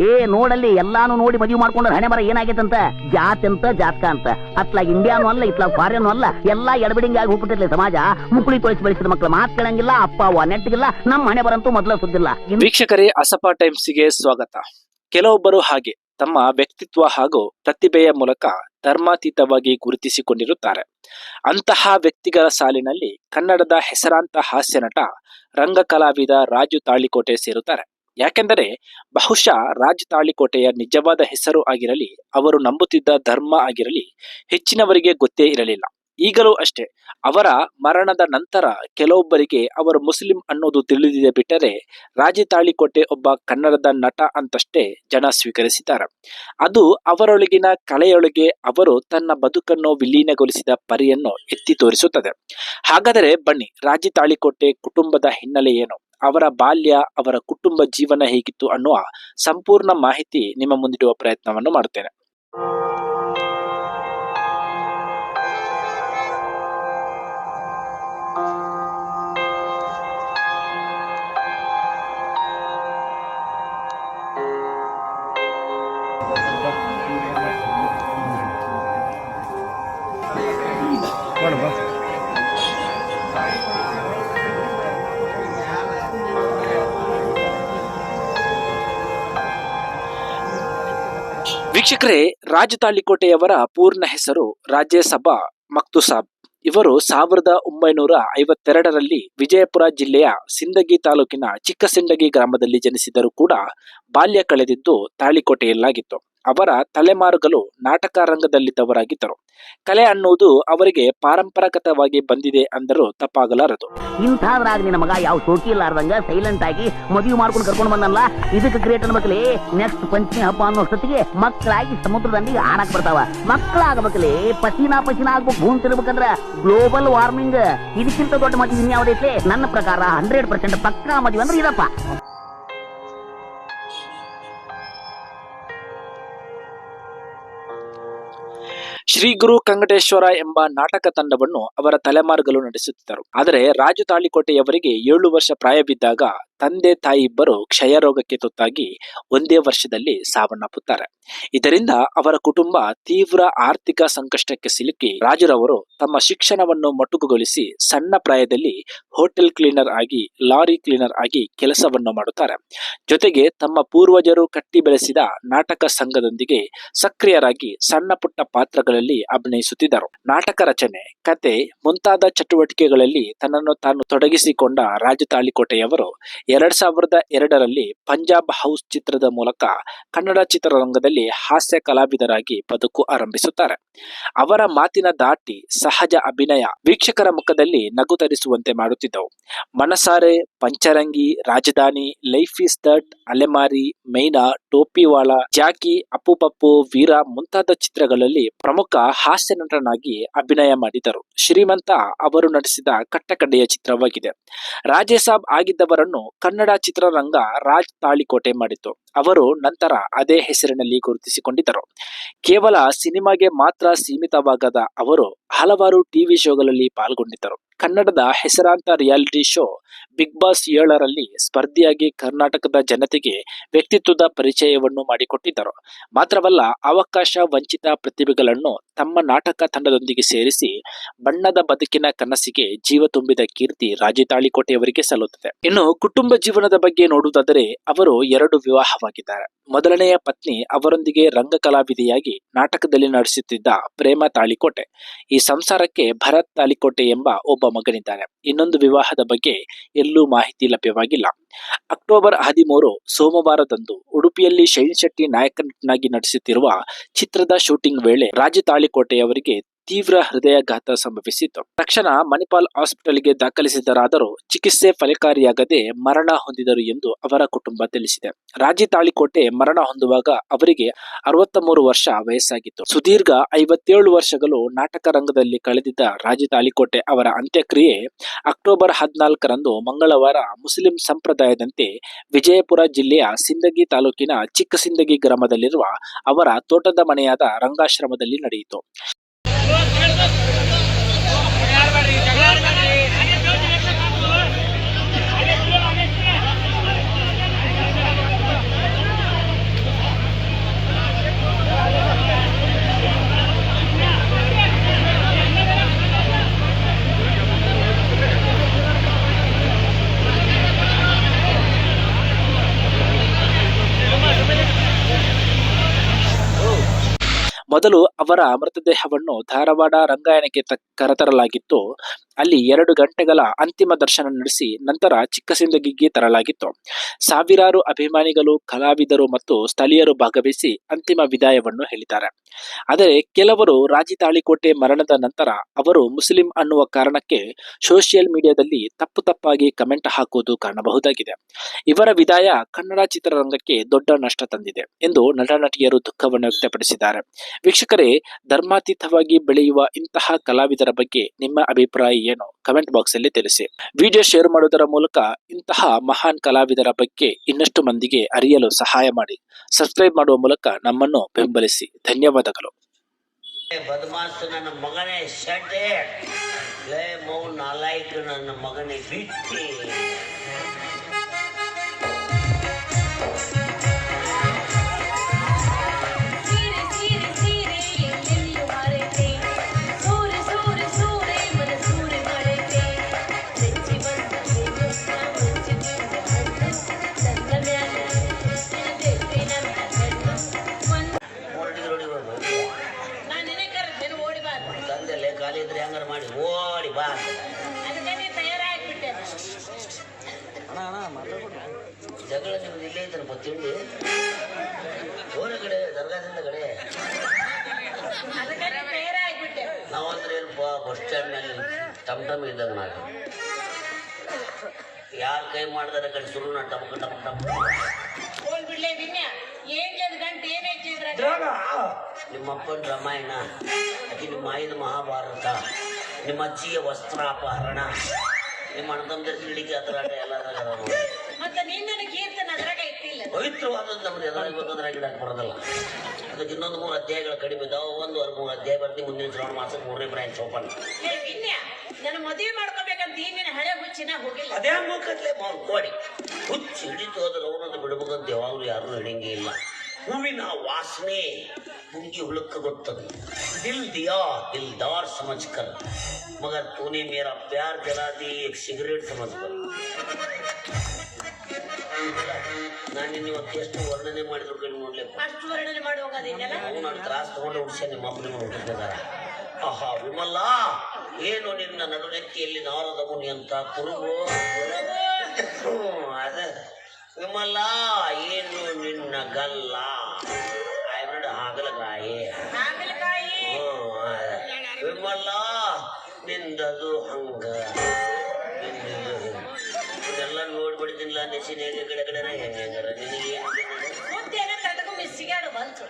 ಏ, ನೋಡಲ್ಲಿ, ಎಲ್ಲಾನು ನೋಡಿ ಮದುವೆ ಮಾಡ್ಕೊಂಡ್ರೆ ಹಣೆ ಬರ ಏನಾಗೈತಂತ? ಜಾತ್ ಅಂತ ಜಾತ್ಕ ಅಂತ. ಅತ್ಲಾಗ ಇಂಡಿಯಾನು ಅಲ್ಲ ಇತ್ಲಾಗ ಫಾರಿನ್ ಅಲ್ಲ. ಎಲ್ಲಾ ಎಡಬಿಡಿಂಗ್ ಆಗಿ ಹೋಗ್ಬಿಟ್ಟಿರ್ಲಿ ಸಮಾಜ. ಮುಕುಳಿ ತೊಳಿಸಿ ಬೆಳೆಸಿದ ಮಕ್ಕಳು ಮಾತಾಡಂಗಿಲ್ಲ ಅಪ್ಪ, ಅವ್ವ ನೆಟ್ಟಿಗಿಲ್ಲ, ನಮ್ಮ ಹಣೆ ಬರಂತೂ ಮೊದಲ ಸುದ್ದಿಲ್ಲ. ವೀಕ್ಷಕರೇ, ಅಸಪ ಟೈಮ್ಸ್ಗೆ ಸ್ವಾಗತ. ಕೆಲವೊಬ್ಬರು ಹಾಗೆ ತಮ್ಮ ವ್ಯಕ್ತಿತ್ವ ಹಾಗೂ ಪ್ರತಿಭೆಯ ಮೂಲಕ ಧರ್ಮಾತೀತವಾಗಿ ಗುರುತಿಸಿಕೊಂಡಿರುತ್ತಾರೆ. ಅಂತಹ ವ್ಯಕ್ತಿಗಳ ಸಾಲಿನಲ್ಲಿ ಕನ್ನಡದ ಹೆಸರಾಂತ ಹಾಸ್ಯ ನಟ ರಂಗ ಕಲಾವಿದ ರಾಜು ತಾಳಿಕೋಟೆ ಸೇರುತ್ತಾರೆ. ಯಾಕೆಂದರೆ ಬಹುಶಃ ರಾಜ್ಯ ತಾಳಿಕೋಟೆಯ ನಿಜವಾದ ಹೆಸರು ಆಗಿರಲಿ, ಅವರು ನಂಬುತ್ತಿದ್ದ ಧರ್ಮ ಆಗಿರಲಿ, ಹೆಚ್ಚಿನವರಿಗೆ ಗೊತ್ತೇ ಇರಲಿಲ್ಲ. ಈಗಲೂ ಅಷ್ಟೇ, ಅವರ ಮರಣದ ನಂತರ ಕೆಲವೊಬ್ಬರಿಗೆ ಅವರು ಮುಸ್ಲಿಂ ಅನ್ನೋದು ತಿಳಿದಿದೆ ಬಿಟ್ಟರೆ ರಾಜಿ ತಾಳಿಕೋಟೆ ಒಬ್ಬ ಕನ್ನಡದ ನಟ ಅಂತಷ್ಟೇ ಜನ ಸ್ವೀಕರಿಸಿದ್ದಾರೆ. ಅದು ಅವರೊಳಗಿನ ಕಲೆಯೊಳಗೆ ಅವರು ತನ್ನ ಬದುಕನ್ನು ವಿಲೀನಗೊಳಿಸಿದ ಪರಿಯನ್ನು ಎತ್ತಿ ತೋರಿಸುತ್ತದೆ. ಹಾಗಾದರೆ ಬನ್ನಿ ರಾಜಿ ತಾಳಿಕೋಟೆ ಕುಟುಂಬದ ಹಿನ್ನೆಲೆ ಏನು? ಅವರ ಬಾಲ್ಯ ಅವರ ಕುಟುಂಬ ಜೀವನ ಹೇಗಿತ್ತು ಅನ್ನುವ ಸಂಪೂರ್ಣ ಮಾಹಿತಿ ನಿಮ್ಮ ಮುಂದಿಡುವ ಪ್ರಯತ್ನವನ್ನು ಮಾಡುತ್ತೇನೆ. ವೀಕ್ಷಕರೇ ರಾಜ ತಾಳಿಕೋಟೆಯವರ ಪೂರ್ಣ ಹೆಸರು ರಾಜ್ಯಸಭಾ ಮಕ್ತುಸಾಬ್. ಇವರು ಸಾವಿರದ ಒಂಬೈನೂರ ಐವತ್ತೆರಡರಲ್ಲಿ ವಿಜಯಪುರ ಜಿಲ್ಲೆಯ ಸಿಂದಗಿ ತಾಲೂಕಿನ ಚಿಕ್ಕಸಿಂದಗಿ ಗ್ರಾಮದಲ್ಲಿ ಜನಿಸಿದರೂ ಕೂಡ ಬಾಲ್ಯ ಕಳೆದಿದ್ದು ತಾಳಿಕೋಟೆಯಲ್ಲಾಗಿತ್ತು. ಅವರ ತಲೆಮಾರುಗಳು ನಾಟಕ ರಂಗದಲ್ಲಿದ್ದವರಾಗಿದ್ದರು ಕಲೆ ಅನ್ನುವುದು ಅವರಿಗೆ ಪಾರಂಪರಾಗತವಾಗಿ ಬಂದಿದೆ ಅಂದರೂ ತಪ್ಪಾಗಲಾರದು. ಇಂಥದ್ರಾಗ ನಿನ್ನ ಮಗ ಯಾವ ಸೋಕಿ ಇಲ್ಲಾರ್ದಂಗ ಸೈಲೆಂಟ್ ಆಗಿ ಮದುವೆ ಮಾಡ್ಕೊಂಡು ಕರ್ಕೊಂಡು ಬಂದಲ್ಲ ಇದಕ್ಕೆ ಗ್ರೇಟ್ ಅನ್ಬೇಕಲಿ ನೆಕ್ಸ್ಟ್ ಪಂಚಮಿ ಹಬ್ಬ ಅನ್ನೋ ಸತಿಗೆ ಮಕ್ಕಳಾಗಿ ಸಮುದ್ರದಲ್ಲಿ ಆಡಕ್ ಬರ್ತಾವ. ಮಕ್ಕಳಾಗಬೇಕಲಿ, ಪಸೀನಾ ಪಸೀನಾ ಆಗ್ಬೇಕು ಭೂಮಿ ತಿರ್ಬೇಕಂದ್ರ ಗ್ಲೋಬಲ್ ವಾರ್ಮಿಂಗ್ ಇದಕ್ಕಿಂತ ದೊಡ್ಡ ಮದುವೆ ಇನ್ಯಾವುದೈತಿ ನನ್ನ ಪ್ರಕಾರ ಹಂಡ್ರೆಡ್ ಪರ್ಸೆಂಟ್ ಪಕ್ಕಾ ಮದುವೆ ಅಂದ್ರೆ ಇದಪ್ಪ. ಶ್ರೀ ಗುರು ಕಂಗಟೇಶ್ವರ ಎಂಬ ನಾಟಕ ತಂಡವನ್ನು ಅವರ ತಲೆಮಾರುಗಳು ನಡೆಸುತ್ತಿದ್ದರು. ಆದರೆ ರಾಜು ತಾಳಿಕೋಟೆಯವರಿಗೆ ಏಳು ವರ್ಷ ಪ್ರಾಯವಿದ್ದಾಗ ತಂದೆ ತಾಯಿ ಇಬ್ಬರು ಕ್ಷಯ ರೋಗಕ್ಕೆ ತುತ್ತಾಗಿ ಒಂದೇ ವರ್ಷದಲ್ಲಿ ಸಾವನ್ನಪ್ಪುತ್ತಾರೆ. ಇದರಿಂದ ಅವರ ಕುಟುಂಬ ತೀವ್ರ ಆರ್ಥಿಕ ಸಂಕಷ್ಟಕ್ಕೆ ಸಿಲುಕಿ ರಾಜುರವರು ತಮ್ಮ ಶಿಕ್ಷಣವನ್ನು ಮೊಟಕುಗೊಳಿಸಿ ಸಣ್ಣ ಪ್ರಾಯದಲ್ಲಿ ಹೋಟೆಲ್ ಕ್ಲೀನರ್ ಆಗಿ, ಲಾರಿ ಕ್ಲೀನರ್ ಆಗಿ ಕೆಲಸವನ್ನು ಮಾಡುತ್ತಾರೆ. ಜೊತೆಗೆ ತಮ್ಮ ಪೂರ್ವಜರು ಕಟ್ಟಿ ಬೆಳೆಸಿದ ನಾಟಕ ಸಂಘದೊಂದಿಗೆ ಸಕ್ರಿಯರಾಗಿ ಸಣ್ಣ ಪುಟ್ಟ ಪಾತ್ರಗಳಲ್ಲಿ ಅಭಿನಯಿಸುತ್ತಿದ್ದರು. ನಾಟಕ ರಚನೆ, ಕತೆ ಮುಂತಾದ ಚಟುವಟಿಕೆಗಳಲ್ಲಿ ತನ್ನನ್ನು ತಾನು ತೊಡಗಿಸಿಕೊಂಡ ರಾಜು ತಾಳಿಕೋಟೆಯವರು ಎರಡ್ ಸಾವಿರದ ಎರಡರಲ್ಲಿ ಪಂಜಾಬ್ ಹೌಸ್ ಚಿತ್ರದ ಮೂಲಕ ಕನ್ನಡ ಚಿತ್ರರಂಗದಲ್ಲಿ ಹಾಸ್ಯ ಕಲಾವಿದರಾಗಿ ಬದುಕು ಆರಂಭಿಸುತ್ತಾರೆ. ಅವರ ಮಾತಿನ ದಾಟಿ ಸಹಜ ಅಭಿನಯ ವೀಕ್ಷಕರ ಮುಖದಲ್ಲಿ ನಗು ತರಿಸುವಂತೆ ಮಾಡುತ್ತಿದ್ದವು. ಮನಸಾರೆ, ಪಂಚರಂಗಿ, ರಾಜಧಾನಿ, life is that, Alemari, Myna, Topiwala, Jackie Appu Pappu Veera ಮುಂತಾದ ಚಿತ್ರಗಳಲ್ಲಿ ಪ್ರಮುಖ ಹಾಸ್ಯ ನಟನಾಗಿ ಅಭಿನಯ ಮಾಡಿದರು. ಶ್ರೀಮಂತ ಅವರು ನಟಿಸಿದ ಕಟ್ಟಕಡೆಯ ಚಿತ್ರವಾಗಿದೆ. ರಾಜೇಸಾಬ್ ಆಗಿದ್ದವರನ್ನು ಕನ್ನಡ ಚಿತ್ರರಂಗ ರಾಜ್ ತಾಳಿಕೋಟೆ ಮಾಡಿತು ಅವರು ನಂತರ ಅದೇ ಹೆಸರಿನಲ್ಲಿ ಗುರುತಿಸಿಕೊಂಡಿದ್ದರು. ಕೇವಲ ಸಿನಿಮಾಗೆ ಮಾತ್ರ ಸೀಮಿತವಾಗದ ಅವರು ಹಲವಾರು ಟಿವಿ ಶೋಗಳಲ್ಲಿ ಪಾಲ್ಗೊಂಡಿದ್ದರು. ಕನ್ನಡದ ಹೆಸರಾಂತ ರಿಯಾಲಿಟಿ ಶೋ ಬಿಗ್ ಬಾಸ್ ಏಳರಲ್ಲಿ ಸ್ಪರ್ಧಿಯಾಗಿ ಕರ್ನಾಟಕದ ಜನತೆಗೆ ವ್ಯಕ್ತಿತ್ವದ ಪರಿಚಯವನ್ನು ಮಾಡಿಕೊಟ್ಟಿದ್ದರು. ಮಾತ್ರವಲ್ಲ ಅವಕಾಶ ವಂಚಿತ ಪ್ರತಿಭೆಗಳನ್ನು ತಮ್ಮ ನಾಟಕ ತಂಡದೊಂದಿಗೆ ಸೇರಿಸಿ ಬಣ್ಣದ ಬದುಕಿನ ಕನಸಿಗೆ ಜೀವ ತುಂಬಿದ ಕೀರ್ತಿ ರಾಜಿ ತಾಳಿಕೋಟೆಯವರಿಗೆ ಸಲ್ಲುತ್ತದೆ. ಇನ್ನು ಕುಟುಂಬ ಜೀವನದ ಬಗ್ಗೆ ನೋಡುವುದಾದರೆ ಅವರು ಎರಡು ವಿವಾಹವಾಗಿದ್ದಾರೆ. ಮೊದಲನೆಯ ಪತ್ನಿ ಅವರೊಂದಿಗೆ ರಂಗ ಕಲಾವಿದೆಯಾಗಿ ನಾಟಕದಲ್ಲಿ ನಡೆಸುತ್ತಿದ್ದ ಪ್ರೇಮ ತಾಳಿಕೋಟೆ. ಈ ಸಂಸಾರಕ್ಕೆ ಭರತ್ ತಾಳಿಕೋಟೆ ಎಂಬ ಒಬ್ಬ ಮಗನಿದ್ದಾನೆ ಇನ್ನೊಂದು ವಿವಾಹದ ಬಗ್ಗೆ ಎಲ್ಲೂ ಮಾಹಿತಿ ಲಭ್ಯವಾಗಿಲ್ಲ. ಅಕ್ಟೋಬರ್ ಹದಿಮೂರು ಸೋಮವಾರದಂದು ಉಡುಪಿಯಲ್ಲಿ ಶೈನ್ ಶೆಟ್ಟಿ ನಾಯಕ ನಟನಾಗಿ ನಡೆಸುತ್ತಿರುವ ಚಿತ್ರದ ಶೂಟಿಂಗ್ ವೇಳೆ ರಾಜು ತಾಳಿಕೋಟೆಯವರಿಗೆ ತೀವ್ರ ಹೃದಯಾಘಾತ ಸಂಭವಿಸಿತ್ತು. ತಕ್ಷಣ ಮಣಿಪಾಲ್ ಹಾಸ್ಪಿಟಲ್ಗೆ ದಾಖಲಿಸಿದರಾದರೂ ಚಿಕಿತ್ಸೆ ಫಲಕಾರಿಯಾಗದೆ ಮರಣ ಹೊಂದಿದರು ಎಂದು ಅವರ ಕುಟುಂಬ ತಿಳಿಸಿದೆ. ರಾಜಿ ತಾಳಿಕೋಟೆ ಮರಣ ಹೊಂದುವಾಗ ಅವರಿಗೆ ಅರವತ್ತ ಮೂರು ವರ್ಷ ವಯಸ್ಸಾಗಿತ್ತು. ಸುದೀರ್ಘ ಐವತ್ತೇಳು ವರ್ಷಗಳು ನಾಟಕ ರಂಗದಲ್ಲಿ ಕಳೆದಿದ್ದ ರಾಜಿ ತಾಳಿಕೋಟೆ ಅವರ ಅಂತ್ಯಕ್ರಿಯೆ ಅಕ್ಟೋಬರ್ ಹದಿನಾಲ್ಕರಂದು ಮಂಗಳವಾರ ಮುಸ್ಲಿಂ ಸಂಪ್ರದಾಯದಂತೆ ವಿಜಯಪುರ ಜಿಲ್ಲೆಯ ಸಿಂದಗಿ ತಾಲೂಕಿನ ಚಿಕ್ಕ ಸಿಂದಗಿ ಗ್ರಾಮದಲ್ಲಿರುವ ಅವರ ತೋಟದ ಮನೆಯಾದ ರಂಗಾಶ್ರಮದಲ್ಲಿ ನಡೆಯಿತು. ಮೊದಲು ಅವರ ಮೃತದೇಹವನ್ನು ಧಾರವಾಡ ರಂಗಾಯಣಕ್ಕೆ ಕರೆತರಲಾಗಿತ್ತು. ಅಲ್ಲಿ ಎರಡು ಗಂಟೆಗಳ ಅಂತಿಮ ದರ್ಶನ ನಡೆಸಿ ನಂತರ ಚಿಕ್ಕಸಿಂದಗಿಗೆ ತರಲಾಗಿತ್ತು. ಸಾವಿರಾರು ಅಭಿಮಾನಿಗಳು, ಕಲಾವಿದರು ಮತ್ತು ಸ್ಥಳೀಯರು ಭಾಗವಹಿಸಿ ಅಂತಿಮ ವಿದಾಯವನ್ನು ಹೇಳಿದ್ದಾರೆ. ಆದರೆ ಕೆಲವರು ರಾಜಿ ತಾಳಿಕೋಟೆ ಮರಣದ ನಂತರ ಅವರು ಮುಸ್ಲಿಂ ಅನ್ನುವ ಕಾರಣಕ್ಕೆ ಸೋಷಿಯಲ್ ಮೀಡಿಯಾದಲ್ಲಿ ತಪ್ಪು ತಪ್ಪಾಗಿ ಕಮೆಂಟ್ ಹಾಕುವುದು ಕಾಣಬಹುದಾಗಿದೆ. ಇವರ ವಿದಾಯ ಕನ್ನಡ ಚಿತ್ರರಂಗಕ್ಕೆ ದೊಡ್ಡ ನಷ್ಟ ತಂದಿದೆ ಎಂದು ನಟ ನಟಿಯರು ದುಃಖವನ್ನು ವ್ಯಕ್ತಪಡಿಸಿದ್ದಾರೆ. ವೀಕ್ಷಕರೇ, ಧರ್ಮಾತೀತವಾಗಿ ಬೆಳೆಯುವ ಇಂತಹ ಕಲಾವಿದರ ಬಗ್ಗೆ ನಿಮ್ಮ ಅಭಿಪ್ರಾಯ ಏನು ಕಮೆಂಟ್ ಬಾಕ್ಸ್ ಅಲ್ಲಿ ತಿಳಿಸಿ. ವಿಡಿಯೋ ಶೇರ್ ಮಾಡುವುದರ ಮೂಲಕ ಇಂತಹ ಮಹಾನ್ ಕಲಾವಿದರ ಬಗ್ಗೆ ಇನ್ನಷ್ಟು ಮಂದಿಗೆ ಅರಿಯಲು ಸಹಾಯ ಮಾಡಿ. ಸಬ್ಸ್ಕ್ರೈಬ್ ಮಾಡುವ ಮೂಲಕ ನಮ್ಮನ್ನು ಬೆಂಬಲಿಸಿ. ಧನ್ಯವಾದಗಳು. ಮಗನೇ, ಬಿಟ್ಟಿ. ತಿಂಡಿ ಹೊರಗಡೆ ದರ್ಗಾದಿಂದ ಕಡೆ. ನಾವಂದ್ರೆ ಏನಪ್ಪ ಬಸ್ ಸ್ಟ್ಯಾಂಡ್ನಲ್ಲಿ ಟಮ್ ಟಮ್ ಇದ್ದಾಗ ನಾವು. ಯಾರ ಕೈ ಮಾಡಿದಾರೆ ಕಡೆ ಶುರು ನಾ ಟಮ್ ಟಮ್ ಟಮ್ ನಿಮ್ಮ ಅಪ್ಪನ ರಾಮಾಯಣ, ಅಕ್ಕಿ ನಿಮ್ಮ ಆಯ್ದ ಮಹಾಭಾರತ, ನಿಮ್ಮ ಅಜ್ಜಿಯ ವಸ್ತ್ರಾಪಹರಣ. ನಿಮ್ಮ ಅಣ್ಣತಮ್ಮದ ತಿಳಿಕೆ ಹತ್ರ ಎಲ್ಲ ನೋಡಿ. ಮತ್ತೆ ನೀನ್ ನನಗೆ ಕೀರ್ತನ ಅದ್ರಾಗ ಇಟ್ಟಿಲ್ಲ. ಅದಕ್ಕೆ ಇನ್ನೊಂದು ಮೂರು ಅಧ್ಯಾಯಗಳು ಕಡಿಮೆ ಇದಾವೆ ಒಂದುವರೆ ಮೂರು ಅಧ್ಯಾಯ ಬರ್ತೀನಿ ಮುಂದಿನ ಶ್ರಾವಣ ಮಾಸಕ್ಕೆ ಮೂರನೇ ಬ್ರಾಂಚ್ ಓಪನ್ ಏ ವಿನ್ಯ ನನ್ನ ಮದುವೆ ಮಾಡ್ಕೋಬೇಕಂತ ಈ ಹಳೆ ಹುಚ್ಚಿನ ಹೋಗಿಲ್ಲ. ಅದೇ ಮುಖತ್ಲೆ ಮಾಡಿ ಹುಚ್ಚು ಹಿಡಿತು ಅದ್ರ ಅವನನ್ನು ಬಿಡಬೇಕಂತ ಯಾವಾಗಲೂ ಯಾರೂ ಹಿಡಿಯಂಗೆ ಇಲ್ಲ. ಹೂವಿನ ವಾಸನೆ ಮುಂಗಿ ಹುಳುಕ ಗೊತ್ತದು ದಿಲ್ ದಿಯಾ ದಿಲ್ ದಿಲ್ದಾರ್ ಸಮಜ್ಕರ್ ಮಗ ತೂನೆ ಮೇರಾ ಪ್ಯಾರ್ ಜಲಾ ದಿ ಸಿಗರೇಟ್ ಸಮಜ್ಕರ್ ನಾನು ನಿನ್ನ ಇವತ್ತು ಎಷ್ಟು ವರ್ಣನೆ ಮಾಡಿದ್ರು ಕಣ್ಣು ನೋಡ್ಲಿಕ್ಕೆ ಅಷ್ಟು ವರ್ಣನೆ ಮಾಡುವಾಗ ಅದೇನಲ್ಲ ಅವನು ನಾನು ತ್ರಾಸ ತಗೊಂಡು ನಿಮ್ಮ ಅಪ್ಪ ನಿಮ್ಮ ಹುಟ್ಟಿದ್ದಾರೆ ಆಹಾ ವಿಮಲ! ಏನು ನಿನ್ನ ನಡುನೆತ್ತಿಯಲ್ಲಿ ನಾರದ ಮುನಿ ಅಂತ ಕುರುಬು? ಹ್ಮ್, ಅದ. ವಿಮಲ್ಲ ಏನು ನಿನ್ನ ಗಲ್ಲ? ಆಯ್ಬಿಡ ಹಾಗಲಕಾಯಿ. ಹಾಗಲಕಾಯಿ. ಹ್ಮ್, ಅದ. ವಿಮಲ ನಿಂದದು ಹಂಗ ನಿಂದಿದು ಹಿಂಗ. ನೋಡ್ಬಿಡ್ತೀನಿಲ್ಲ ನೆಸಿನ ಹೆಂಗೆ ಕಡೆ ಹೆಂಗೆ ನಿನಗೆ ಏನು ಮಿಸ್ಸಿಗಾಡು ಬಂತು